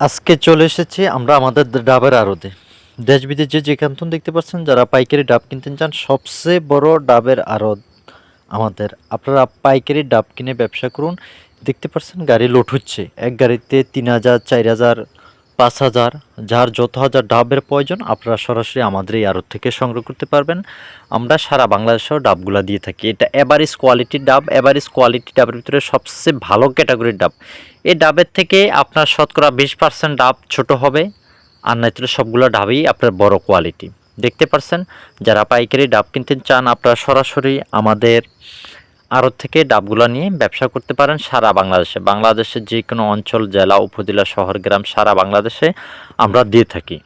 আজকে চলে এসেছি আমরা আমাদের ডাবের আড়তে। দেশ বিদেশে যেখান থেকে দেখতে পাচ্ছেন, যারা পাইকারি ডাব কিনতে চান, সবচেয়ে বড় ডাবের আড়ত আমাদের। আপনারা পাইকারি ডাব কিনে ব্যবসা করুন। দেখতে পাচ্ছেন গাড়ি লোট হচ্ছে। এক গাড়িতে তিন হাজার, চার হাজার পাঁচ হাজার, যার যত হাজার ডাবের প্রয়োজন, আপনারা সরাসরি আমাদের এই আড়ত থেকে সংগ্রহ করতে পারবেন। আমরা সারা বাংলাদেশেও ডাবগুলা দিয়ে থাকি। এটা এভারেজ কোয়ালিটির ডাব এভারেজ কোয়ালিটি ডাবের ভিতরে সবচেয়ে ভালো ক্যাটাগরির ডাব। এই ডাবের থেকে আপনার শতকরা বিশ পার্সেন্ট ডাব ছোট হবে, আর নাইলে সবগুলো ডাবই আপনার বড় কোয়ালিটি দেখতে পারছেন? যারা পাইকারি ডাব কিনতে চান, আপনারা সরাসরি আমাদের আড়ত থেকে ডাবগুলো নিয়ে ব্যবসা করতে পারেন সারা বাংলাদেশে। বাংলাদেশের যে কোনো অঞ্চল, জেলা, উপজেলা, শহর, গ্রাম সারা বাংলাদেশে আমরা দিয়ে থাকি।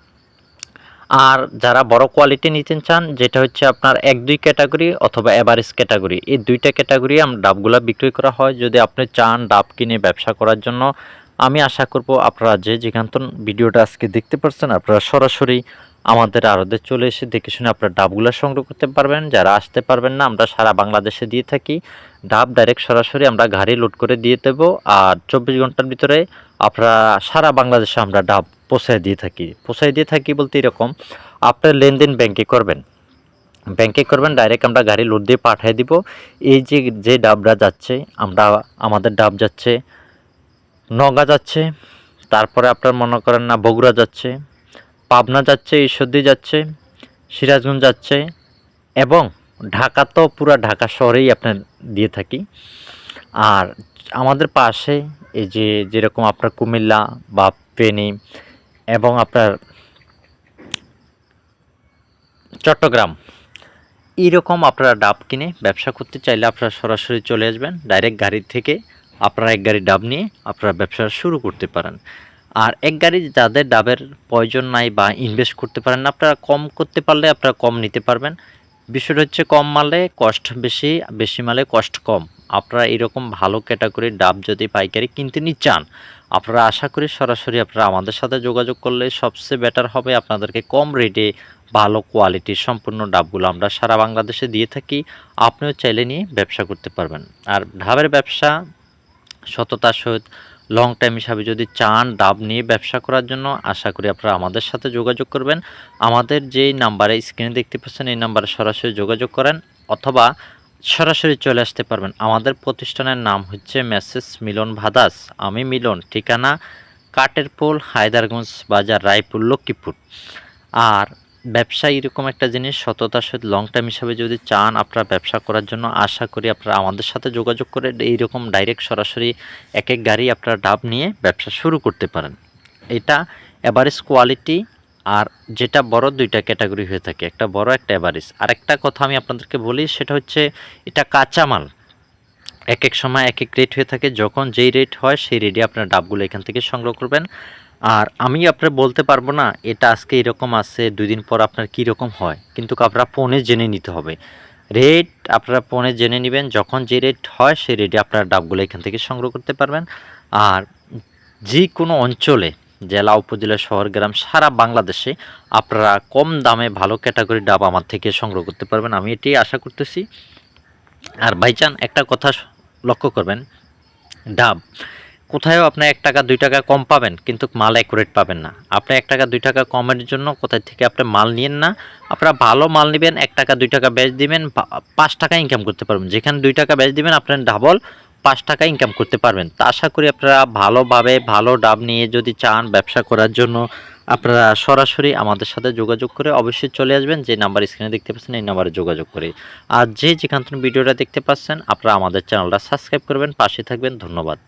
আর যারা বড় কোয়ালিটি নিতে চান, যেটা হচ্ছে আপনার এক, দুই ক্যাটাগরি অথবা এভারেজ ক্যাটাগরি এই দুইটা ক্যাটাগরি ডাবগুলো বিক্রি করা হয়। যদি আপনি চান ডাব কিনে ব্যবসা করার জন্য, আমি আশা করব আপনারা যে যেখান ভিডিওটা আজকে দেখতে পাচ্ছেন আপনারা সরাসরি আমাদের আরদের চলে এসে দেখে শুনে আপনার ডাবগুলো সংগ্রহ করতে পারবেন। যারা আসতে পারবেন না, আমরা সারা বাংলাদেশে দিয়ে থাকি। ডাব ডাইরেক্ট সরাসরি আমরা গাড়ি লোড করে দিয়ে দেবো আর চব্বিশ ঘণ্টার ভিতরে আপনারা সারা বাংলাদেশে আমরা ডাব পোষায় দিয়ে থাকি। পোষায় দিয়ে থাকি বলতে এরকম, আপনার লেনদেন ব্যাংকে করবেন। ব্যাংকে করবেন ডাইরেক্ট আমরা গাড়ি লোড দিয়ে পাঠিয়ে দিব। এই যে যে ডাবরা যাচ্ছে, আমরা, আমাদের ডাব যাচ্ছে, নগা যাচ্ছে, তারপরে আপনার মনে করেন না বগুড়া যাচ্ছে পাবনা যাচ্ছে, ঈশ্বরদী যাচ্ছে, সিরাজগঞ্জ যাচ্ছে এবং ঢাকা তো পুরা ঢাকা শহরেই আপনার দিয়ে থাকি। আর আমাদের পাশে এই যে যেরকম আপনার কুমিল্লা বা ফেনী এবং আপনার চট্টগ্রাম, এইরকম আপনারা ডাব কিনে ব্যবসা করতে চাইলে আপনারা সরাসরি চলে আসবেন। ডাইরেক্ট গাড়ি থেকে আপনারা এক গাড়ি ডাব নিয়ে আপনারা ব্যবসা শুরু করতে পারেন। আর এক গাড়ি যাদের ডাবের প্রয়োজন নাই বা ইনভেস্ট করতে পারেন না, আপনারা কম করতে পারলে আপনারা কম নিতে পারবেন। বিষয়টা হচ্ছে কম মালে কষ্ট বেশি বেশি মালে কষ্ট কম। আপনারা এরকম ভালো ক্যাটাগরির ডাব যদি পাইকারি কিনতে নি চান, আপনারা আশা করি সরাসরি আপনারা আমাদের সাথে যোগাযোগ করলে সবচেয়ে বেটার হবে আপনাদেরকে কম রেটে ভালো কোয়ালিটির সম্পূর্ণ ডাবগুলো আমরা সারা বাংলাদেশে দিয়ে থাকি। আপনিও চাইলে নিয়ে ব্যবসা করতে পারবেন। আর ডাবের ব্যবসা সততার সহিত লং টাইম হিসাবে যদি চান, ডাব নিয়ে ব্যবসা করার জন্য, আশা করি আপনারা আমাদের সাথে যোগাযোগ করবেন। আমাদের যেই নাম্বারে স্ক্রিনে দেখতে পাচ্ছেন, এই নাম্বারে সরাসরি যোগাযোগ করেন, অথবা সরাসরি চলে আসতে পারবেন। আমাদের প্রতিষ্ঠানের নাম হচ্ছে মেসেজ মিলন ভাদাস আমি মিলন, ঠিকানা কাটের পোল হায়দারগঞ্জ বাজার, রায়পুর, লক্ষ্মীপুর। আর ব্যবসা এরকম একটা জিনিস সততার সাথে লং টাইম হিসাবে যদি চান আপনারা ব্যবসা করার জন্য, আশা করি আপনারা আমাদের সাথে যোগাযোগ করে এইরকম ডাইরেক্ট সরাসরি এক এক গাড়ি আপনারা ডাব নিয়ে ব্যবসা শুরু করতে পারেন। এটা অ্যাভারেজ কোয়ালিটি আর যেটা বড় দুইটা ক্যাটাগরি হয়ে থাকে, একটা বড়, একটা অ্যাভারেজ আর একটা কথা আমি আপনাদেরকে বলি, সেটা হচ্ছে এটা কাঁচামাল। এক এক সময় এক এক রেট হয়ে থাকে, যখন যেই রেট হয়, সেই রেটে আপনার ডাবগুলো এখান থেকে সংগ্রহ করবেন। আর আমি আপনার বলতে পারব না, এটা আজকে এরকম আছে দুই দিন পর আপনার কী রকম হয়। কিন্তু আপনারা ফোনে জেনে নিতে হবে। রেট আপনারা ফোনে জেনে নেবেন, যখন যে রেট হয়, সেই রেটে আপনারা ডাবগুলো এখান থেকে সংগ্রহ করতে পারবেন। আর যে কোনো অঞ্চলে, জেলা, উপজেলা, শহর, গ্রাম, সারা বাংলাদেশে আপনারা কম দামে ভালো ক্যাটাগরি ডাব আমার থেকে সংগ্রহ করতে পারবেন। আমি এটাই আশা করতেছি। আর ভাইচান একটা কথা লক্ষ্য করবেন। ডাব কোথায়ও আপনি এক টাকা, দুই টাকা কম পাবেন, কিন্তু মাল অ্যাকুরেট পাবেন না। আপনি এক টাকা, দুই টাকা কমের জন্য কোথায় থেকে আপনি মাল নিয়েন না, আপনারা ভালো মাল নেবেন, এক টাকা, দুই টাকা বেচ দিবেন পাঁচ টাকা ইনকাম করতে পারবেন। যেখানে দুই টাকা বেচ দিবেন আপনার ডাবল পাঁচ টাকা ইনকাম করতে পারবেন। তা আশা করি আপনারা ভালোভাবে, ভালো ডাব নিয়ে যদি চান ব্যবসা করার জন্য, আপনারা সরাসরি আমাদের সাথে যোগাযোগ করে অবশ্যই চলে আসবেন। যে নাম্বার স্ক্রিনে দেখতে পাচ্ছেন, এই নাম্বারে যোগাযোগ করে। আর যে যেখান থেকে ভিডিওটা দেখতে পাচ্ছেন, আপনারা আমাদের চ্যানেলটা সাবস্ক্রাইব করবেন, পাশে থাকবেন। ধন্যবাদ।